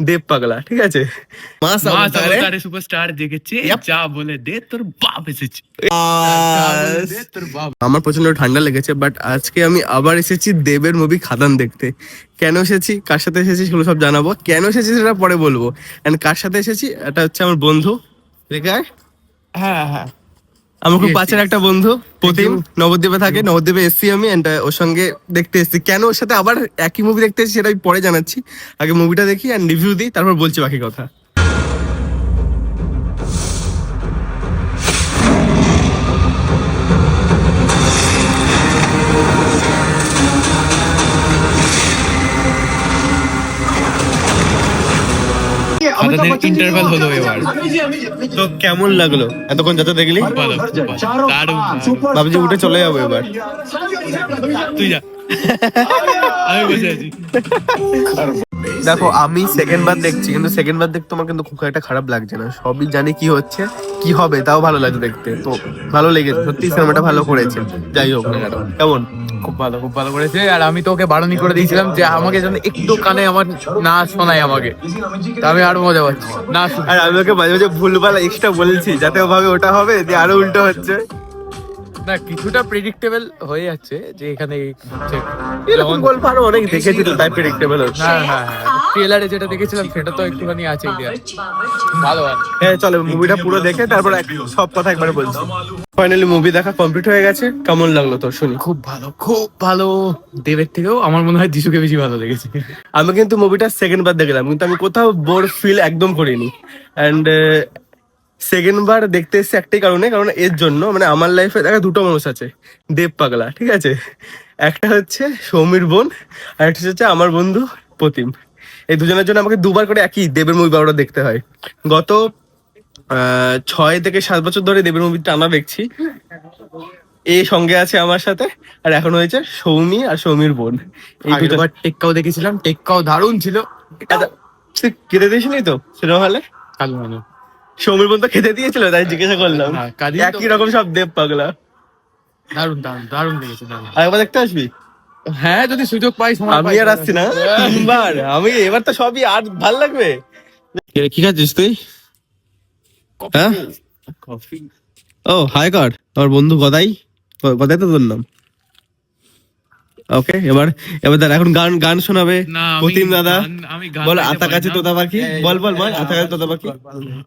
দেব পাগলা ঠিক আছে? মাস অবতারে সুপারস্টার Yep. যা বলে দে তোর বাপ এসেছে। আস। দে তোর বাপ আমার প্রচণ্ড ঠান্ডা লেগেছে বাট আজকে আমি আবার এসেছি দেবের মুভি খাদান দেখতে। কেন এসেছি? কার সাথে এসেছি সেগুলো সব জানাব। কেন এসেছি সেটা পরে বলব। এন্ড কার সাথে এসেছি? এটা হচ্ছে আমার বন্ধু রেখায় হ্যাঁ হ্যাঁ। আমার খুব পাশের একটা বন্ধু প্রতিম নবদ্বীপে থাকে নবদ্বীপে এসছি আমি এন্ড ওর সঙ্গে দেখতে এসছি। কেন ওর সাথে আবার একই মুভি দেখতে এসেছি সেটা আমি পরে জানাচ্ছি। আগে মুভিটা দেখি এন্ড রিভিউ দিই তারপর বলছি বাকি কথা। আমাদের ইন্টারভাল হলো এবার। তো কেমন লাগল? এতক্ষণ যত দেখলি? ভাবছি উঠে চলে যাব এবার। তুই যা। আমি বসে আছি। দেখো আমি সেকেন্ড বার দেখছি কিন্তু সেকেন্ড বার দেখতে আমার কিন্তু খুব একটা খারাপ লাগছে না। সবই জানি কি হচ্ছে কি হবে তাও ভালো লাগছে দেখতে। তো ভালো লেগেছে সত্যি সিনেমাটা ভালো করেছে। যাই হোক না কেন কেমন? খুব ভালো খুব ভালো করেছে আর আমি তো ওকে বারণই করে দিয়েছিলাম যে আমাকে যেন একটু কানে আমার না শোনায় আমাকে। তা আমি আরও মজা পাচ্ছি। না আর আমি ওকে মাঝে মাঝে ভুলভাল এক্সট্রা বলছি যাতে ও ভাবে ওটা হবে দিয়ে আরও উল্টো হচ্ছে। না কিছুটা প্রেডিক্টেবল হয়ে যাচ্ছে যে এখানে হচ্ছে এরকম গল্প আরও অনেক দেখেছি তাই প্রেডিক্টেবল হচ্ছে। হ্যাঁ হ্যাঁ। ট্রেলারে যেটা দেখেছিলাম সেটা তো একটুখানি আছে ভালো ভালো হ্যাঁ চলো মুভিটা পুরো দেখে তারপর এক- সব কথা একবারে বলছি। ফাইনালি মুভি দেখা কমপ্লিট হয়ে গেছে। কেমন লাগল তোর? শুনি। খুব ভালো খুব ভালো। দেবের থেকেও আমার মনে হয় যিশুকে বেশি ভালো লেগেছে। আমি কিন্তু মুভিটা সেকেন্ড বার দেখলাম কিন্তু আমি কোথাও বোর ফিল একদম করিনি। অ্যান্ড সেকেন্ড বার দেখতে এসেছি একটাই কারণে কারণ এর জন্য মানে আমার লাইফে দেখা দুটো মানুষ আছে দেব পাগলা ঠিক আছে? একটা হচ্ছে সৌমির বোন আর একটা হচ্ছে আমার বন্ধু প্রতিম। এই দুজনের জন্য আমাকে দুবার করে একই দেবের মুভি বারোটা দেখতে হয়। গত আহ, ছয় থেকে সাত বছর ধরে দেবের মুভি টানা দেখছি। এ সঙ্গে আছে আমার সাথে আর এখন হয়েছে সৌমি আর সৌমির বোন। এই দুটো টেক্কাও দেখেছিলাম টেক্কাও দারুণ ছিল। খেতে দিসনি তো? সেটা হলে সৌমির বোন তো খেতে দিয়েছিল তাই জিজ্ঞাসা করলাম। হ্যাঁ, একই রকম সব দেব পাগলা। দারুণ দারুণ দারুণ লেগেছে আরেকবার দেখতে আসবি? হ্যাঁ যদি সুযোগ পাই আমি আর আসছি না? তিনবার আমি এবার তো সবই আর ভালো লাগবে। কি খাচ্ছিস তুই? হ্যাঁ? কফি। ও হাই কর তোর বন্ধু গদাই। গদাই তো তোর নাম? ওকে এবার এবার দাদা এখন গান গান শোনাবে প্রতিম দাদা। গান- আমি গান বল আতা কাছে তোতা পাখি? বল বল বল আতা কাছে তোতা পাখি?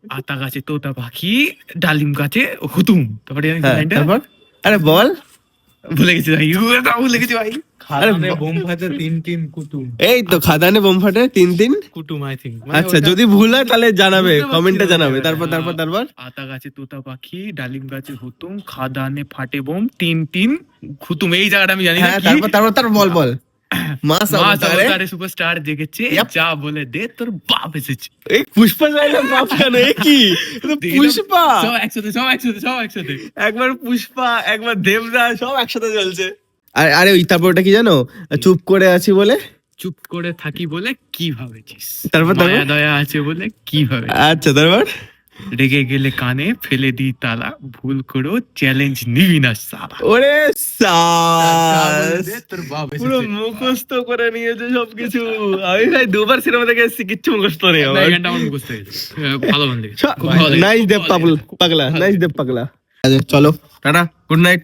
আতা গাছে তোতা পাখি ডালিম গাছে হুতুম। তারপরে হ্যাঁ তারপর? আরে বল। ভুলে গেছি ভাই। ভুলে গেছি ভাই। আরে বোম ফাটে তিন তিন কুতুম। এই তো খাদানে বোম ফাটে তিন তিন? কুটুম আই থিঙ্ক আচ্ছা যদি ভুল হয় তাহলে জানাবে কমেন্টে জানাবে। তারপর তারপর তারপর? আতা গাছে তোতা পাখি ডালিম গাছে হুতুম খাদানে ফাটে বোম তিন তিন খুতুম এই জায়গাটা আমি জানি না হ্যাঁ তারপর তারপর তারপর বল বল। অবতারে। অবতারে সুপারস্টার Yep. যা বলে দে তোর বাপ এসেছে। এই পুষ্পা যাইলাম বাপ কেন এ কি? পুষ্পা। সব একসাথে সব একসাথে সব একসাথে। একবার পুষ্পা একবার দেবরাজ সব একসাথে চলছে। আরে আরে ওই তারপর ওটা কি জানো? চুপ করে আছি বলে? চুপ করে থাকি বলে কি ভাবেছিস? তারপর, তারপর? মায়া দয়া আছে বলে কি ভাবে আচ্ছা তারপর? রেগে গেলে কানে ফেলে দি তালা ভুল করেও চ্যালেঞ্জ নিবি না সারা ওরে পুরো মুখস্থ করে নিয়েছে সবকিছু। আমি ভাই দুবার সিনেমা দেখে এসেছি কিচ্ছু মুখস্থ নেই আমার। মুখস্থ ভালো নাইস দেব পাগলা পাগলা নাইস দেব পাগলা। আচ্ছা চলো টাটা। Good night